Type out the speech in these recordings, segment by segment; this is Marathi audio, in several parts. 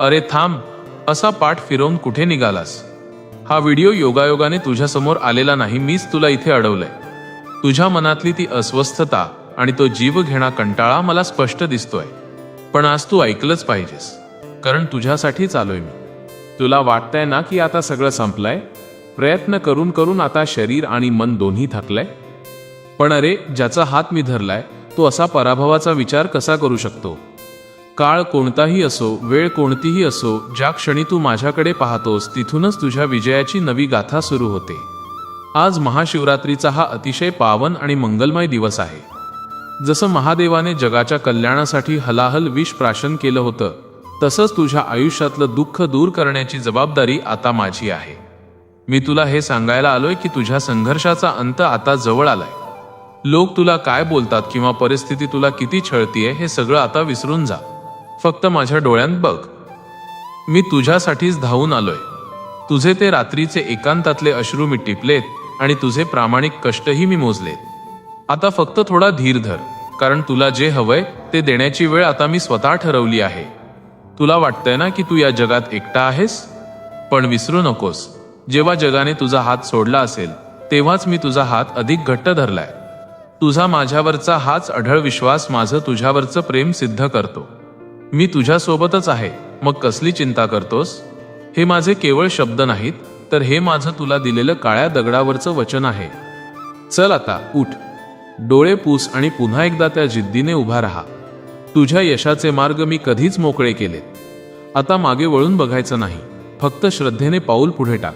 अरे थांब असा पाठ फिरवून कुठे निघालास? हा व्हिडिओ योगायोगाने तुझ्यासमोर आलेला नाही मीच तुला इथे अडवलंय. तुझ्या मनातली ती अस्वस्थता आणि तो जीव घेणा कंटाळा मला स्पष्ट दिसतोय. पण आज तू ऐकलंच पाहिजेस कारण तुझ्यासाठीच आलोय मी. तुला वाटतंय ना की आता सगळं संपलंय? प्रयत्न करून करून आता शरीर आणि मन दोन्ही थकलंय? पण अरे ज्याचा हात मी धरलाय तो असा पराभवाचा विचार कसा करू शकतो? काळ कोणताही असो वेळ कोणतीही असो ज्या क्षणी तू माझ्याकडे पाहतोस तिथूनच तुझ्या विजयाची नवी गाथा सुरू होते. आज महाशिवरात्रीचा हा अतिशय पावन आणि मंगलमय दिवस आहे. जसं महादेवाने जगाच्या कल्याणासाठी हलाहल विष प्राशन केलं होतं तसंच तुझ्या आयुष्यातलं दुःख दूर करण्याची जबाबदारी आता माझी आहे. मी तुला हे सांगायला आलोय की तुझ्या संघर्षाचा अंत आता जवळ आलाय. लोक तुला काय बोलतात किंवा परिस्थिती तुला किती छळतीये हे सगळं आता विसरून जा. फक्त माझ्या डोळ्यांत बघ. मी तुझ्यासाठीच धावून आलोय. तुझे ते रात्रीचे एकांतातले अश्रू मी टिपलेत आणि तुझे प्रामाणिक कष्टही मी मोजलेत. आता फक्त थोडा धीर धर कारण तुला जे हवंय ते देण्याची वेळ आता मी स्वतः ठरवली आहे. तुला वाटतंय ना की तू या जगात एकटा आहेस? पण विसरू नकोस. जेव्हा जगाने तुझा हात सोडला असेल तेव्हाच मी तुझा हात अधिक घट्ट धरलाय. तुझा माझ्यावरचा हाच अढळ विश्वास माझं तुझ्यावरचं प्रेम सिद्ध करतो. मी तुझ्यासोबतच आहे. मग कसली चिंता करतोस? हे माझे केवळ शब्द नाहीत तर हे माझं तुला दिलेलं काळ्या दगडावरचं वचन आहे. चल आता उठ. डोळे पूस आणि पुन्हा एकदा त्या जिद्दीने उभा राहा. तुझ्या यशाचे मार्ग मी कधीच मोकळे केलेत. आता मागे वळून बघायचं नाही फक्त श्रद्धेने पाऊल पुढे टाक.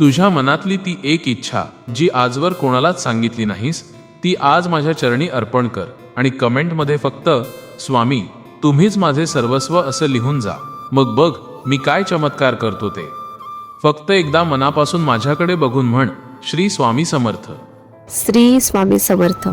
तुझ्या मनातली ती एक इच्छा जी आजवर कोणालाच सांगितली नाहीस ती आज माझ्या चरणी अर्पण कर आणि कमेंटमध्ये फक्त स्वामी तुम्हीच माझे सर्वस्व असं लिहून जा. मग बघ मी काय चमत्कार करतो ते. फक्त एकदा मनापासून माझ्याकडे बघून म्हण श्री स्वामी समर्थ. श्री स्वामी समर्थ.